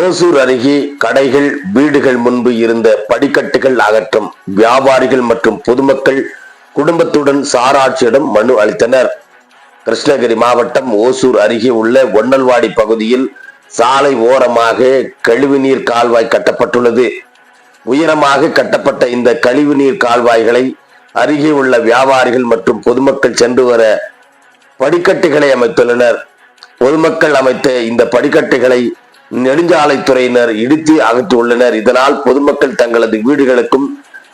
ஓசூர் அருகே கடைகள் வீடுகள் முன்பு இருந்த படிக்கட்டுகள் அகற்றும் வியாபாரிகள் மற்றும் பொதுமக்கள் குடும்பத்துடன் சாராட்சியிடம் மனு அளித்தனர். கிருஷ்ணகிரி மாவட்டம் ஓசூர் அருகே உள்ள ஒன்னல்வாடி பகுதியில் சாலை ஓரமாக கழிவுநீர் கால்வாய் கட்டப்பட்டுள்ளது. உயரமாக கட்டப்பட்ட இந்த கழிவுநீர் கால்வாய்களை அருகே உள்ள வியாபாரிகள் மற்றும் பொதுமக்கள் சென்று வர படிக்கட்டுகளை அமைத்துள்ளனர். பொதுமக்கள் அமைத்த இந்த படிக்கட்டுகளை நெடுஞ்சாலைத்துறையினர் இடித்து அகற்றியுள்ளனர் இதனால் பொதுமக்கள் தங்களது வீடுகளுக்கும்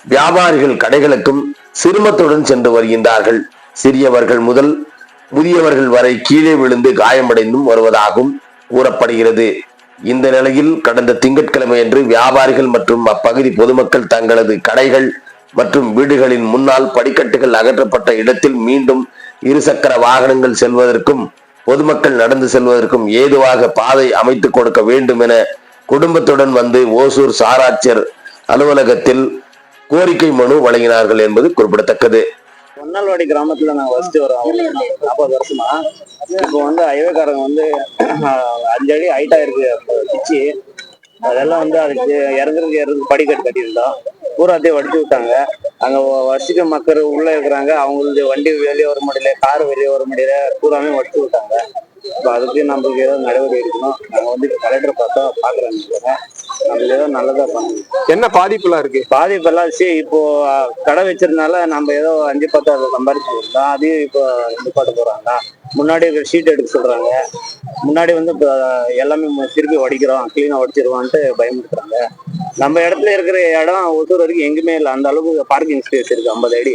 வியாபாரிகள் கடைகளுக்கும் சிரமத்துடன் சென்று வருகின்றார்கள். சிறியவர்கள் முதல் முதியவர்கள் வரை கீழே விழுந்து காயமடைந்தும் வருவதாகவும் கூறப்படுகிறது. இந்த நிலையில் கடந்த திங்கட்கிழமையன்று வியாபாரிகள் மற்றும் அப்பகுதி பொதுமக்கள் தங்களது கடைகள் மற்றும் வீடுகளின் முன்னால் படிக்கட்டுகள் அகற்றப்பட்ட இடத்தில் மீண்டும் இருசக்கர வாகனங்கள் செல்வதற்கும் பொதுமக்கள் நடந்து செல்வதற்கும் ஏதுவாக பாதை அமைத்துக் கொடுக்க வேண்டும் என குடும்பத்துடன் வந்து ஓசூர் சாராட்சியர் அலுவலகத்தில் கோரிக்கை மனு வழங்கினார்கள் என்பது குறிப்பிடத்தக்கது. பொன்னல்வாடி கிராமத்துல நாங்க வசித்து வரோம். நாற்பது வருஷமா. இப்போ வந்து ஹைவேக்காரங்க வந்து அஞ்சு அடி ஹைட்டா இருக்கு. பிச்சு அதெல்லாம் வந்து அதுக்கு இறங்குறதுக்கு இறங்குறதுக்கு படிக்கட்டு கட்டியிருந்தோம். பூராத்தையும் வடிச்சு விட்டாங்க. அங்க வசிக்க மக்கள் உள்ள இருக்கிறாங்க. அவங்களுக்கு வண்டி வெளியே வர முடியல கார் வெளியே வர முடியல. பூராமே வடிச்சு விட்டாங்க. இப்போ அதுக்கு நம்மளுக்கு ஏதாவது நடவடிக்கை எடுக்கணும். நாங்க வந்து கலெக்டர் பார்த்தா பாக்குறாங்க. நம்மளுக்கு ஏதோ நல்லதா பண்ணணும். என்ன பாதிப்புலாம் இருக்கு? பாதிப்பெல்லாம் சரி இப்போ கடை வச்சிருந்தால நம்ம ஏதோ அஞ்சு பத்து அதை சம்பாரிச்சு இருந்தோம் அதையும் இப்போ நிப்பாட்ட போறாங்க முன்னாடி இருக்கிற ஷீட் எடுக்க சொல்றாங்க. முன்னாடி வந்து இப்போ எல்லாமே திருப்பி வடிக்கிறோம் கிளீனா வடிச்சிருவான்ட்டு பயமுறுத்துறாங்க. நம்ம இடத்துல இருக்கிற இடம் ஒசூர் வரைக்கும் எங்குமே இல்லை. அந்த அளவுக்கு பார்க்கிங் ஸ்பேஸ் இருக்கு ஐம்பது அடி.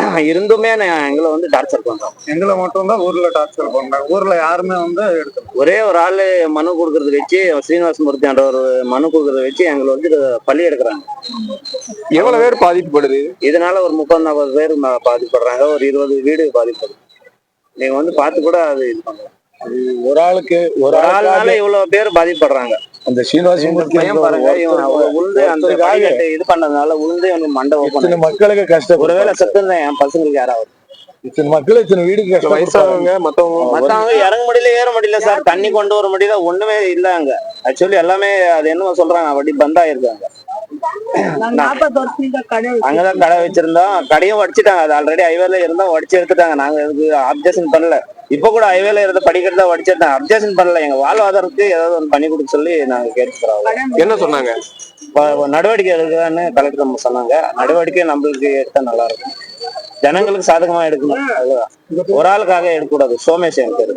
இருந்துமே நான் எங்களை வந்து டார்ச்சர் பண்றோம். எங்களை மட்டும் தான் ஊர்ல டார்ச்சர் பண்றாங்க. ஊர்ல யாருமே வந்து ஒரே ஒரு ஆளு மனு கொடுக்கறத வச்சு ஸ்ரீனிவாச மூர்த்தின்ற ஒரு மனு கொடுக்கறத வச்சு எங்களை வந்து பள்ளி எடுக்கிறாங்க. எவ்வளவு பேர் பாதிக்கப்படுது இதனால ஒரு முப்பது நாற்பது பேர் பாதிப்படுறாங்க ஒரு இருபது வீடு பாதிப்படுது நீங்க வந்து பார்த்து கூட அது இது பண்ணலாம். ஒரு ஆளுக்கு ஒரு ஆள்னால இவ்வளவு பேர் பாதிப்படுறாங்க. அந்த சீனிவாச இந்த பையன் பாருங்க இவன் அவ்வளவு உளுந்து அந்த படிக்கட்டை இது பண்ணதுனால உளுந்து எனக்கு மண்டை இத்தனை ஓப்பன் மக்களுக்கு கஷ்டம் ஒருவேளை செத்து என் பசங்களுக்கு யாராவது? இத்தனை மக்கள் இத்தனை வீடுக்கு கஷ்டம் வயசானவங்க மத்தவங்க மத்தவங்க இறங்க முடியல ஏற முடியல சார். தண்ணி கொண்டு வர முடியல ஒண்ணுமே இல்ல அங்க. ஆக்சுவலி எல்லாமே அது என்னமோ சொல்றாங்க வட்டி பந்தா அங்கதான் கடை வச்சிருந்தோம். கடையும் வடிச்சிட்டாங்க அது ஆல்ரெடி ஹைவேல இருந்தா வடிச்சு எடுத்துட்டாங்க நாங்க இதுக்கு அப்ஜெக்ஷன் பண்ணல. இப்ப கூட ஹைவேல இருந்த படிக்கிறதா வடிச்சிருந்தாங்க அப்ஜெக்ஷன் பண்ணல. எங்க வாழ்வாதாரத்துக்கு ஏதாவது ஒன்று பண்ணி கொடுக்க சொல்லி நாங்க கேட்டுக்கிறோம். கடை என்ன சொன்னாங்க? நடவடிக்கை எடுக்கலான்னு கலெக்டர் நம்ம சொன்னாங்க. நடவடிக்கை நம்மளுக்கு எடுத்தா நல்லா இருக்கும். ஜனங்களுக்கு சாதகமா எடுக்கணும். அதுதான் ஒரு ஆளுக்காக எடுக்கக்கூடாது. சோமேஷ் என் பேரு.